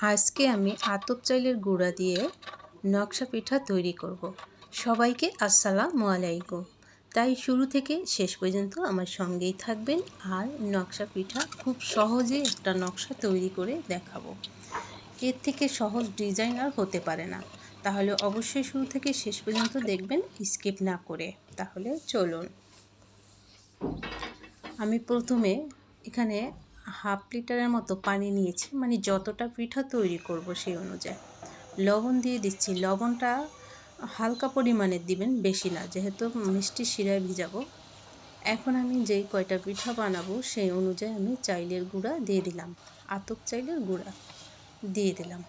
আজকে আমি আতপ চাইলের গুঁড়া দিয়ে নকশা পিঠা তৈরি করব। সবাইকে আসসালামু আলাইকুম। তাই শুরু থেকে শেষ পর্যন্ত আমার সঙ্গেই থাকবেন আর নকশা পিঠা খুব সহজে একটা নকশা তৈরি করে দেখাবো। এর থেকে সহজ ডিজাইন আর হতে পারে না। তাহলে অবশ্যই শুরু থেকে শেষ পর্যন্ত দেখবেন, স্কিপ না করে। তাহলে চলুন। আমি প্রথমে এখানে হাফ লিটারের মতো পানি নিয়েছি মানে যতটা পিঠা তৈরি করব সেই অনুযায়ী। লবণ দিয়ে দিচ্ছি। লবণটা হালকা পরিমাণে দিবেন, বেশি না, যেহেতু মিষ্টি শিরায় ভিজাবো। এখন আমি যেই কয়টা পিঠা বানাবো সেই অনুযায়ী আমি চাইলের গুঁড়া দিয়ে দিলাম। আতপ চাইলের গুঁড়া দিয়ে দিলাম।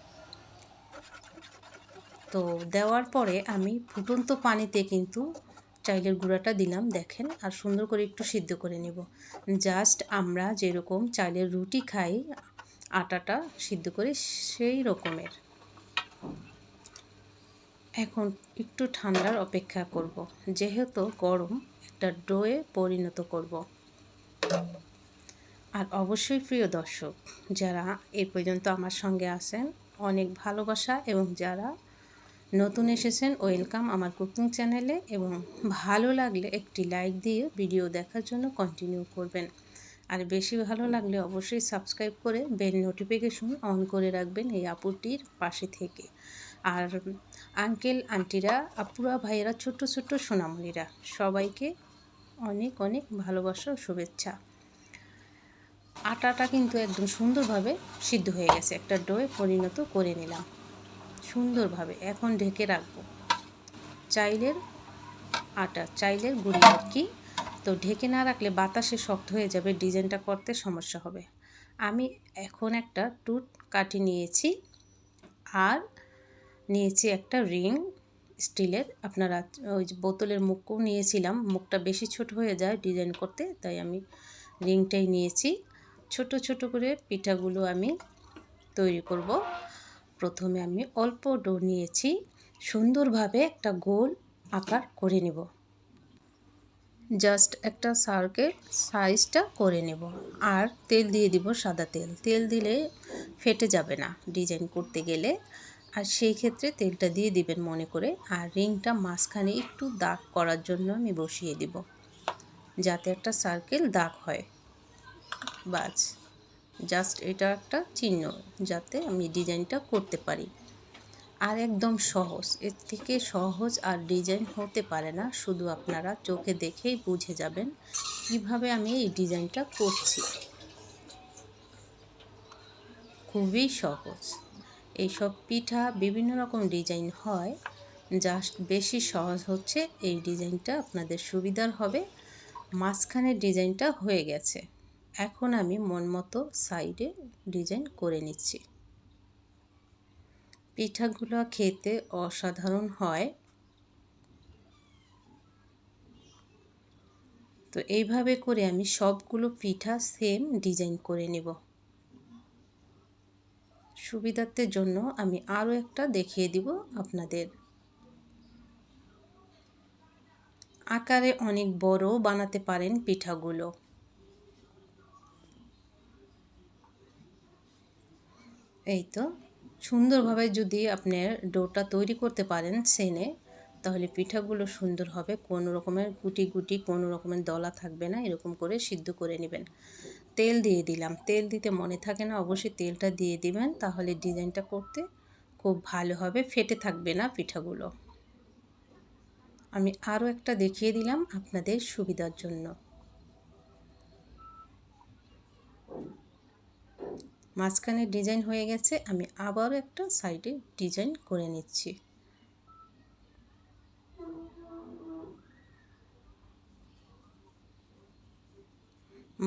তো দেওয়ার পরে আমি ফুটন্ত পানিতে কিন্তু চাইলের গুঁড়াটা দিলাম, দেখেন, আর সুন্দর করে একটু সিদ্ধ করে নেব। জাস্ট আমরা যেরকম চাইলের রুটি খাই, আটাটা সিদ্ধ করে সেই রকমের। এখন একটু ঠান্ডার অপেক্ষা করব, যেহেতু গরম একটা ডোয়ে পরিণত করব। আর অবশ্যই প্রিয় দর্শক, যারা এ পর্যন্ত আমার সঙ্গে আছেন, অনেক ভালোবাসা এবং যারা নতুন এসেছেন, ওয়েলকাম আমার কুকিং চ্যানেলে এবং ভালো লাগলে একটি লাইক দিয়ে ভিডিও দেখার জন্য কন্টিনিউ করবেন। আর বেশি ভালো লাগলে অবশ্যই সাবস্ক্রাইব করে বেল নোটিফিকেশন অন করে রাখবেন এই আপুটির পাশে থেকে। আর আঙ্কেল আন্টিরা আপুরা, ভাইয়েরা, ছোট্ট ছোট্ট সোনামণিরা, সবাইকে অনেক অনেক ভালোবাসা ও শুভেচ্ছা। আটাটা কিন্তু একদম সুন্দরভাবে সিদ্ধ হয়ে গেছে। একটা ডোয়ে পরিণত করে নিলাম। সুন্দরভাবে এখন ঢেকে রাখব। চাইলের আটা, চাইলের গুঁড়ি আর কি তো ঢেকে না রাখলে বাতাসে শক্ত হয়ে যাবে, ডিজাইনটা করতে সমস্যা হবে। আমি এখন একটা টুট কাটি নিয়েছি আর নিয়েছি একটা রিং স্টিলের। আপনারা ওই বোতলের মুখও নিয়েছিলাম, মুখটা বেশি ছোট হয়ে যায় ডিজাইন করতে, তাই আমি রিংটাই নিয়েছি। ছোট ছোট করে পিঠাগুলো আমি তৈরি করব। প্রথমে আমি অল্প ডো নিয়েছি, সুন্দরভাবে একটা গোল আকার করে নেব। জাস্ট একটা সার্কেল সাইজটা করে নেব। আর তেল দিয়ে দিব সাদা তেল। তেল দিলে ফেটে যাবে না ডিজাইন করতে গেলে। আর সেই ক্ষেত্রে তেলটা দিয়ে দিবেন মনে করে। আর রিংটা মাঝখানে একটু দাগ করার জন্য আমি বসিয়ে দিব। যাতে একটা সার্কেল দাগ হয়। বাস। জাস্ট এটা একটা চিহ্ন যাতে আমি ডিজাইনটা করতে পারি। আর একদম সহজ, এর থেকে সহজ আর ডিজাইন হতে পারে না, শুধু আপনারা চোখে দেখেই বুঝে যাবেন কীভাবে আমি এই ডিজাইনটা করছি। খুবই সহজ। এইসব পিঠা বিভিন্ন রকম ডিজাইন হয়, জাস্ট বেশি সহজ হচ্ছে এই ডিজাইনটা আপনাদের সুবিধার হবে। মাঝখানের ডিজাইনটা হয়ে গেছে। এখন আমি মন মতো সাইডে ডিজাইন করে নিচ্ছি। পিঠাগুলো খেতে অসাধারণ হয়। তো এইভাবে করে আমি সবগুলো পিঠা সেম ডিজাইন করে নেব। সুবিধার্থের জন্য আমি আরও একটা দেখিয়ে দিব আপনাদের। আকারে অনেক বড় বানাতে পারেন পিঠাগুলো। এই তো, সুন্দরভাবে যদি আপনার ডোটা তৈরি করতে পারেন সেনে, তাহলে পিঠাগুলো সুন্দর হবে। কোনো রকমের গুটি গুটি, কোনো রকমের দলা থাকবে না, এরকম করে সিদ্ধ করে নেবেন। তেল দিয়ে দিলাম। তেল দিতে মনে থাকে না, অবশ্যই তেলটা দিয়ে দিবেন, তাহলে ডিজাইনটা করতে খুব ভালো হবে, ফেটে থাকবে না পিঠাগুলো। আমি আরও একটা দেখিয়ে দিলাম আপনাদের সুবিধার জন্য। মাঝখানে ডিজাইন হয়ে গেছে, আমি আবারও একটা সাইডে ডিজাইন করে নিচ্ছি।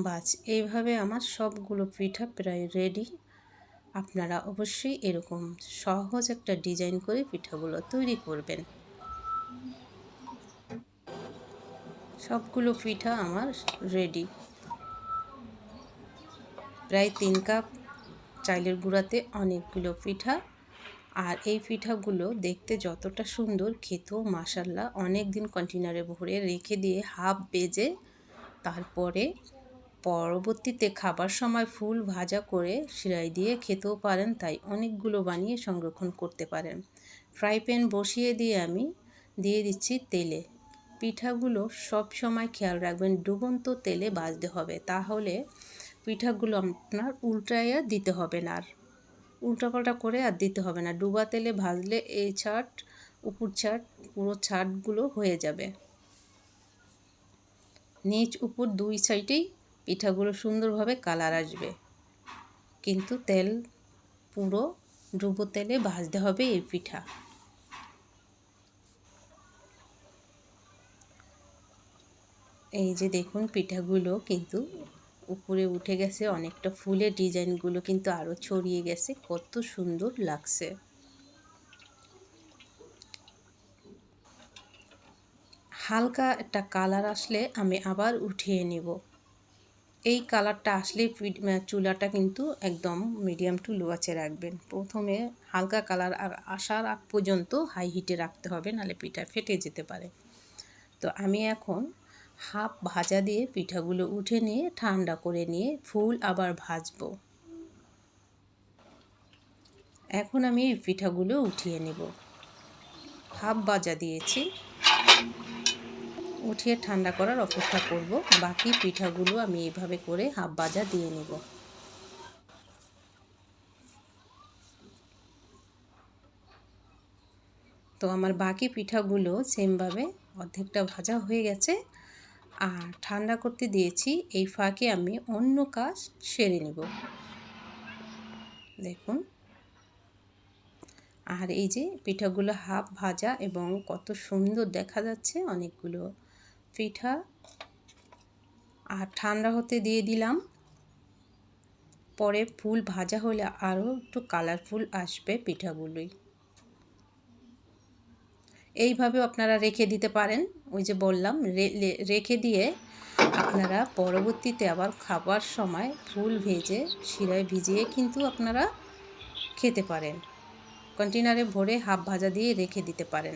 বাস, এইভাবে আমার সবগুলো পিঠা প্রায় রেডি আপনারা অবশ্যই এরকম সহজ একটা ডিজাইন করে পিঠাগুলো তৈরি করবেন। সবগুলো পিঠা আমার রেডি প্রায় তিন কাপ চাইলের গুঁড়াতে অনেকগুলো পিঠা। আর এই পিঠাগুলো দেখতে যতটা সুন্দর, খেতেও মাসাল্লাহ অনেক দিন কন্টেনারে ভরে রেখে দিয়ে হাফ বেজে তারপরে পরবর্তীতে খাবার সময় ফুল ভাজা করে সিরাই দিয়ে খেতেও পারেন, তাই অনেকগুলো বানিয়ে সংরক্ষণ করতে পারেন। ফ্রাই প্যান বসিয়ে দিয়ে আমি দিয়ে দিচ্ছি তেলে। পিঠাগুলো সব সময় খেয়াল রাখবেন, ডুবন্ত তেলে বাজতে হবে। তাহলে পিঠাগুলো আপনার উল্টাইয়া দিতে হবে না আর। উল্টাপাল্টা করে আর দিতে হবে না। ডুবা তেলে ভাজলে এই ছাট, উপর ছাট, পুরো ছাটগুলো হয়ে যাবে। নিচ, উপর দুই সাইডেই পিঠাগুলো সুন্দরভাবে কালার আসবে। কিন্তু তেল, পুরো ডুবো তেলে ভাজতে হবে এই পিঠা। এই যে দেখুন পিঠাগুলো কিন্তু উপরে উঠে গেছে, অনেকটা ফুলের ডিজাইনগুলো কিন্তু আরও ছড়িয়ে গেছে, কত সুন্দর লাগছে। হালকা একটা কালার আসলে আমি আবার উঠিয়ে নিব। এই কালারটা আসলে চুলাটা কিন্তু একদম মিডিয়াম টু লো আঁচে রাখবেন। প্রথমে হালকা কালার আসার আগ পর্যন্ত হাই হিটে রাখতে হবে, নাহলে পিঠা ফেটে যেতে পারে। তো আমি এখন হাফ ভাজা দিয়ে পিঠাগুলো উঠে নিয়ে ঠান্ডা করে নিয়ে ফুল আবার ভাজবো। এখন আমি এই পিঠাগুলো উঠিয়ে নেব। হাফ ভাজা দিয়েছি। উঠিয়ে ঠান্ডা করার অপেক্ষা করব। বাকি পিঠাগুলো আমি এইভাবে করে হাফ ভাজা দিয়ে নেব। তো আমার বাকি পিঠাগুলো সেমভাবে অর্ধেকটা ভাজা হয়ে গেছে। আর ঠান্ডা করতে দিয়েছি, এই ফাঁকে আমি অন্য কাজ সেরে নেব। দেখুন। আর এই যে পিঠাগুলো হাফ ভাজা এবং কত সুন্দর দেখা যাচ্ছে অনেকগুলো পিঠা। আর ঠান্ডা হতে দিয়ে দিলাম। পরে ফুল ভাজা হলে আরও একটু কালারফুল আসবে পিঠাগুলোই। এইভাবে আপনারা রেখে দিতে পারেন। ওই যে বললাম রেখে দিয়ে আপনারা পরবর্তীতে আবার খাবার সময় ফুল ভেজে, শিরায় ভিজিয়ে কিন্তু আপনারা খেতে পারেন। কন্টেনারে ভরে হাফ ভাজা দিয়ে রেখে দিতে পারেন।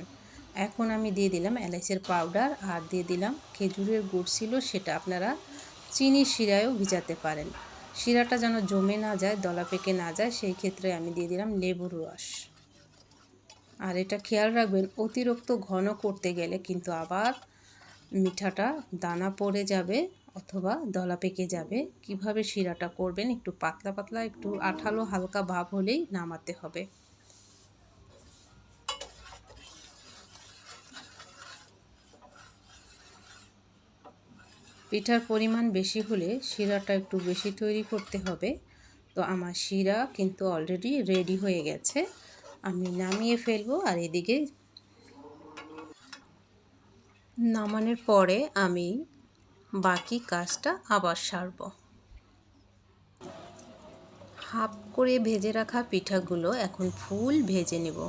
এখন আমি দিয়ে দিলাম এলাচের পাউডার আর দিয়ে দিলাম খেজুরের গুড় ছিল সেটা আপনারা চিনি শিরায়ও ভিজাতে পারেন। শিরাটা যেন জমে না যায়, দলা পেকে না যায়, সেই ক্ষেত্রে আমি দিয়ে দিলাম লেবুর রস। আর এটা খেয়াল রাখবেন, অতিরিক্ত ঘন করতে গেলে কিন্তু আবার মিঠাটা দানা পড়ে যাবে অথবা দলা পেকে যাবে। কীভাবে শিরাটা করবেন? একটু পাতলা পাতলা, একটু আঠালো, হালকা ভাব হলেই নামাতে হবে। পিঠার পরিমাণ বেশি হলে শিরাটা একটু বেশি তৈরি করতে হবে। তো আমার শিরা কিন্তু অলরেডি রেডি হয়ে গেছে। আমি নামিয়ে ফেলব আর এদিকে নামানোর পরে আমি বাকি কাজটা আবার সারব। হাফ করে ভেজে রাখা পিঠাগুলো এখন ফুল ভেজে নেব।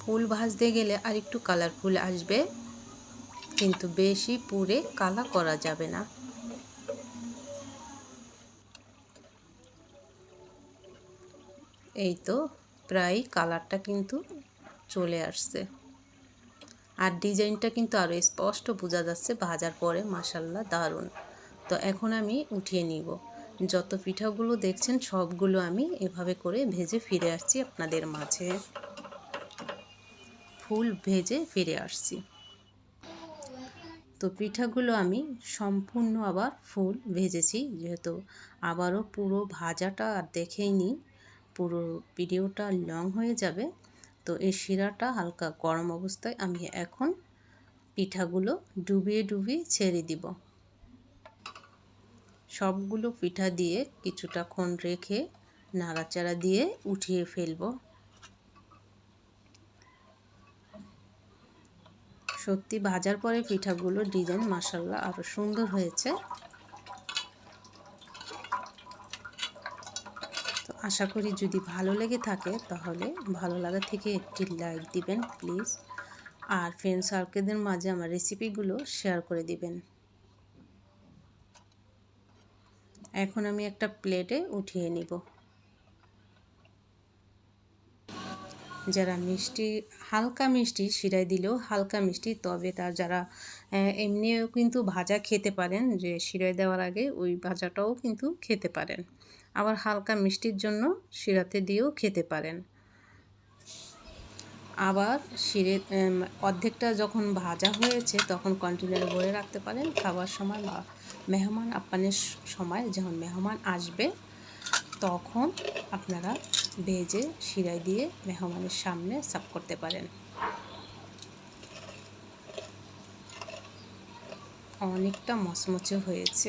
ফুল ভাজতে গেলে আর একটু কালারফুল আসবে, কিন্তু বেশি পুড়ে কালা করা যাবে না। এই তো প্রায় কালারটা কিন্তু চলে আসছে। আর ডিজাইনটা কিন্তু আরও স্পষ্ট বোঝা যাচ্ছে, ভাজার পরে মাসাল্লা দারুণ। তো এখন আমি উঠিয়ে নিব। যত পিঠাগুলো দেখছেন সবগুলো আমি এভাবে করে ভেজে ফিরে আসছি আপনাদের মাঝে। ফুল ভেজে ফিরে আসছি। তো পিঠাগুলো আমি সম্পূর্ণ আবার ফুল ভেজেছি, যেহেতু আবারও পুরো ভাজাটা আর দেখেই নিই পুরো ভিডিওটা লং হয়ে যাবে। তো এই শিরাটা হালকা গরম অবস্থায় আমি এখন পিঠাগুলো ডুবিয়ে ডুবিয়ে ছেড়ে দিব। সবগুলো পিঠা দিয়ে কিছুটাক্ষণ রেখে নাড়াচাড়া দিয়ে উঠিয়ে ফেলব। সত্যি ভাজার পরে পিঠাগুলো ডিজাইন মাসাল্লাহ আরও সুন্দর হয়েছে। আশা করি যদি ভালো লেগে থাকে তাহলে ভালো লাগা থেকে একটি লাইক দিবেন, প্লিজ। আর ফ্রেন্ড সার্কেলদের মাঝে আমার রেসিপিগুলো শেয়ার করে দিবেন। এখন আমি একটা প্লেটে উঠিয়ে নিব। যারা মিষ্টি, হালকা মিষ্টি শিরায় দিলেও হালকা মিষ্টি, তবে তার যারা এমনিও কিন্তু ভাজা খেতে পারেন, যে শিরায় দেওয়ার আগে ওই ভাজাটাও কিন্তু খেতে পারেন। আবার হালকা মিষ্টির জন্য শিরাতে দিয়েও খেতে পারেন। আবার শিরে অর্ধেকটা যখন ভাজা হয়েছে তখন কন্টেনারে ভরে রাখতে পারেন। খাবার সময় বা মেহমান আপ্যায়নের সময় যখন মেহমান আসবে তখন আপনারা ভেজে শিরায় দিয়ে মেহমানের সামনে সার্ভ করতে পারেন। অনেকটা মচমচে হয়েছে।